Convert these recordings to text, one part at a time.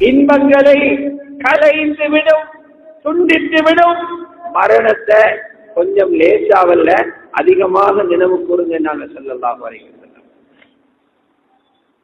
இன்பங்களை கலைந்து விடும் துண்டித்து விடும். மரணத்தை கொஞ்சம் லேசாவல்ல அதிகமாக நினைவு கூறுங்க நாங்க சொல்லலாம் வரைக்கும்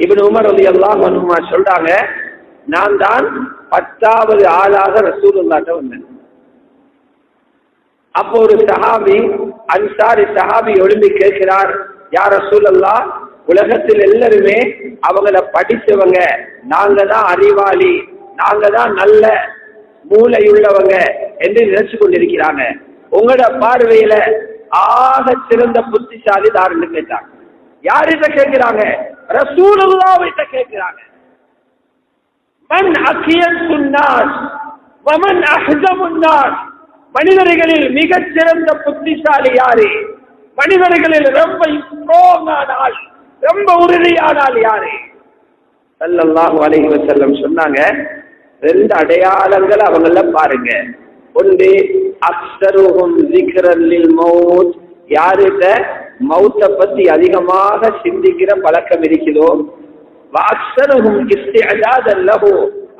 இவன் உமர் அலி அல்லாஹ் அனுமா சொல்றாங்க நான் தான் பத்தாவது ஆளாக ரசூலுல்லாட்ட வந்தேன். அப்போ ஒரு சஹாபி அன்சாரி சஹாபி எழுந்து கேட்கிறார் யார் ரசூலல்லா உலகத்தில் எல்லாருமே அவங்கள படிச்சவங்க. நாங்க தான் அறிவாளி. நாங்க தான் நல்ல மூளையுள்ளவங்க என்று நினைச்சு கொண்டிருக்கிறாங்க. உங்களோட பார்வையில ஆக சிறந்த புத்திசாலி தாருன்னு கேட்டாங்க. யார்கிட்ட கேட்கிறாங்க? ரசூலுல்லாவிட்ட கேட்கிறாங்க. மன் அக்கியன் சுன்னார் வமன் அஹ்ஜமுன்னாஸ் மனிதர்களில் மிகச் சிறந்த புத்திசாலி யாரு? மனிதர்களில் ரொம்ப ஸ்ட்ராங் ஆனால் ரொம்ப உறுதியானால் யாரு? ஸல்லல்லாஹு அலைஹி வஸல்லம் சொன்னாங்க ரெண்டு அடையாளங்களை அவங்கள பாருங்க. ஒன்று அக்ஸருஹும் ஜிக்ரல்லில் மௌத். யாருகிட்ட மௌத்தை பத்தி அதிகமாக சிந்திக்கிற பழக்கம் இருக்குதோ அக்ஸருஹும் இஸ்திஅஜாதன் லஹு.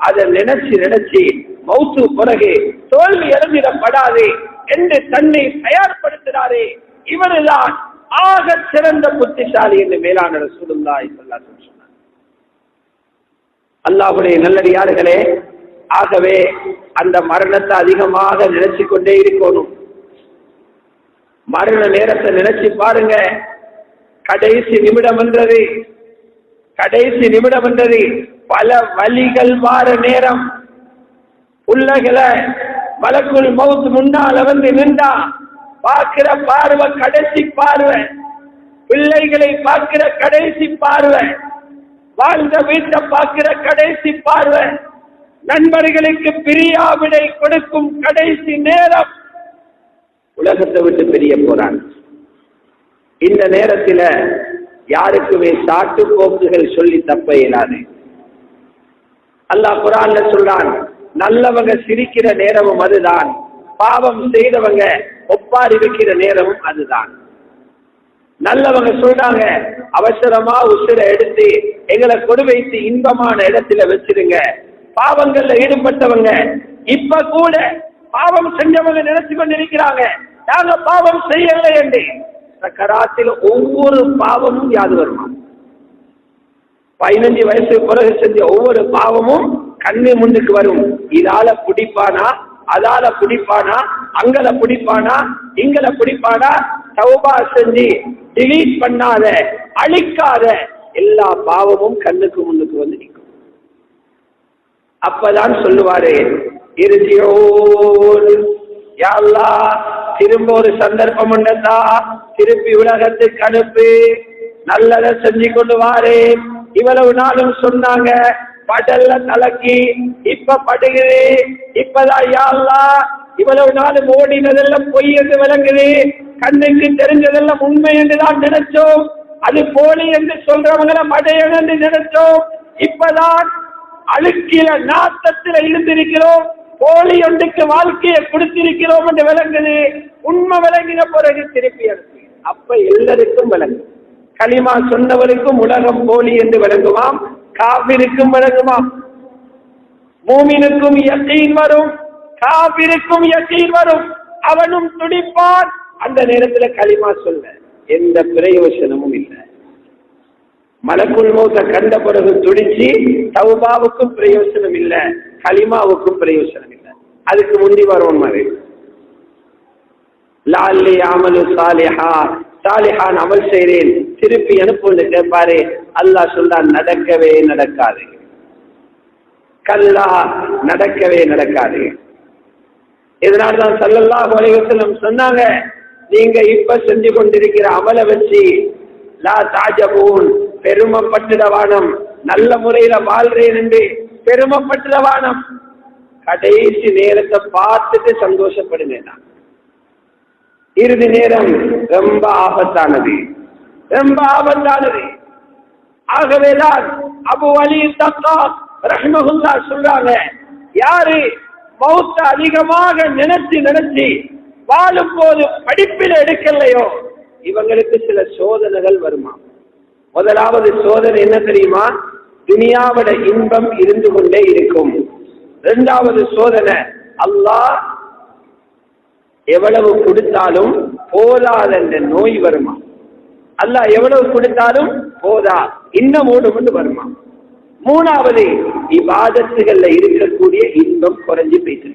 அதை நினைச்சு நினைச்சு மௌத்து பிறகு தோல்வி இறந்திடப்படாதே என்று தன்னை தயார்படுத்துகிறாரே இவருதான் ஆக சிறந்த புத்திசாலி என்று மேலான ரசூலுல்லாஹி ஸல்லல்லாஹு சொன்னார். அல்லாஹுடைய நல்லடியார்களே ஆகவே அந்த மரணத்தை அதிகமாக நினைச்சு கொண்டே இருக்கணும். மரண நேரத்தை நினைச்சு பாருங்க. கடைசி நிமிடம் என்றது. கடைசி நிமிடம் என்றது. பல வழிகள் மாற நேரம். உள்ளகளை மலக்குள் மவுத் முன்னால வந்து நின்றா பார்க்கிற பார்வை கடைசி பார்வை. பிள்ளைகளை பார்க்கிற கடைசி பார்வை. வாழ்ந்த வீட்டை பார்க்கிற கடைசி பார்வை. நண்பர்களுக்கு பிரியாவிடை கொடுக்கும் கடைசி நேரம். உலகத்தை விட்டு பிரிய போறாங்க. இந்த நேரத்தில் யாருக்குமே சாட்டு போக்குகள் சொல்லி தப்ப இயலாது. அல்லாஹ் குரான்ல சொல்றான் நல்லவங்க சிரிக்கிற நேரமும் அதுதான். பாவம் செய்தவங்க ஒப்பாரி வைக்கிற நேரமும் அதுதான். நல்லவங்க சொல்றாங்க அவசரமா உசிர எடுத்து எங்களை கொடு வைத்து இன்பமான இடத்துல வச்சிருங்க. பாவங்கள்ல ஈடுபட்டவங்க இப்ப கூட பாவம் செஞ்சவங்க நினைச்சு கொண்டிருக்கிறாங்க. நாங்க பாவம் செய்யலை என்று. சக்கராத்தில் ஒவ்வொரு பாவமும் யாது வருமா? பதினஞ்சு வயசு பிறகு செஞ்ச ஒவ்வொரு பாவமும் கண்ணு முன்னுக்கு வரும். இதால பிடிப்பானா அதால பிடிப்பானா அங்கல பிடிப்பானா இங்கல பிடிப்பானா தௌபா செஞ்சு டிலீட் பண்ணாத அழிக்காத. எல்லா பாவமும் கண்ணுக்கு முன்னுக்கு வந்து நிற்கும். அப்பதான் சொல்லுவாரு இறுதியோடு யாழ்லா திரும்ப ஒரு சந்தர்ப்பம் உண்டதா திருப்பி உலகத்துக்கு அனுப்பு. நல்லதை செஞ்சு கொண்டு வாரு. இவ்வளவு நாளும் சொன்னாங்க. படல்ல தலக்கி இப்ப படுகுது இப்பதான் யாழ்லா இவ்வளவு நாள் ஓடினதெல்லாம் பொய் என்று விளங்குது. கண்ணுக்கு தெரிஞ்சதெல்லாம் உண்மை என்று தான் நினைச்சோம். அது போலி என்று சொல்றவங்களை மடையன் என்று நினைச்சோம். இப்பதான் அழுக்கில நாட்டத்தில் இருந்திருக்கிறோம். போலி ஒன்றுக்கு வாழ்க்கையை கொடுத்திருக்கிறோம் என்று விளங்குது. உண்மை விளங்கின பிறகு திருப்பி அனுப்பி. அப்ப எல்லாருக்கும் விளங்கும். களிமா சொன்னவருக்கும் உலகம் போலி என்று விளங்குவாம் காபிருக்கும் விளங்குமாம் மூமினுக்கும் யக்கீன் வரும். காவிருக்கும் யக்கீன் வரும். அவனும் துடிப்பான். அந்த நேரத்துல களிமா சொல்ல எந்த பிரயோசனமும் இல்லை. மலக்குள் மௌத்த கண்ட பிறகு துடிச்சு தௌபாவுக்கும் பிரயோசனம் இல்ல களிமாவுக்கும் பிரயோசனம் இல்ல. அதுக்கு முந்தி வரும் மாதிரி லால்லி அமலு சாலிஹா சாலிஹான் அமல் செய்கிறேன் திருப்பி அனுப்புன்னு கேட்பாரு அல்லாஹ் சொல்றான் நடக்கவே நடக்காது. கல்லா நடக்கவே நடக்காது. இதனால்தான் சல்லல்லா அலைஹி சொன்னாங்க நீங்க இப்ப செஞ்சு கொண்டிருக்கிற அமலை வச்சு லா தாஜபூன் பெருமைப்பட்டுடவானம் நல்ல முறையில வாழ்றேன் என்று பெருமைப்பட்டுடவானம் கடைசி நேரத்தை பார்த்துட்டு சந்தோஷப்படுங்க. நான் இறுதி நேரம் ரொம்ப ஆபத்தானது. ரொம்ப ஆபத்தானது ஆகவேதான் அபு அலி தக்கா ரஹ்மகுல்லா சொல்றாங்க யாரு மௌத்த அதிகமாக நினைச்சு நினைச்சு வாழும் போது படிப்பில் எடுக்கலையோ? இவங்களுக்கு சில சோதனைகள் வருமா? முதலாவது சோதனை என்ன தெரியுமா? துனியாவோட இன்பம் இருந்து கொண்டே இருக்கும். இரண்டாவது சோதனை அல்லாஹ் எவ்வளவு கொடுத்தாலும் போதாத என்ற நோய் வருமா? அல்லாஹ் எவ்வளவு கொடுத்தாலும் போதா. இன்னும் ஓடும் வருமா. மூணாவது இவ்வாதத்துகள்ல இருக்கக்கூடிய இன்பம் குறைஞ்சு போயிட்டு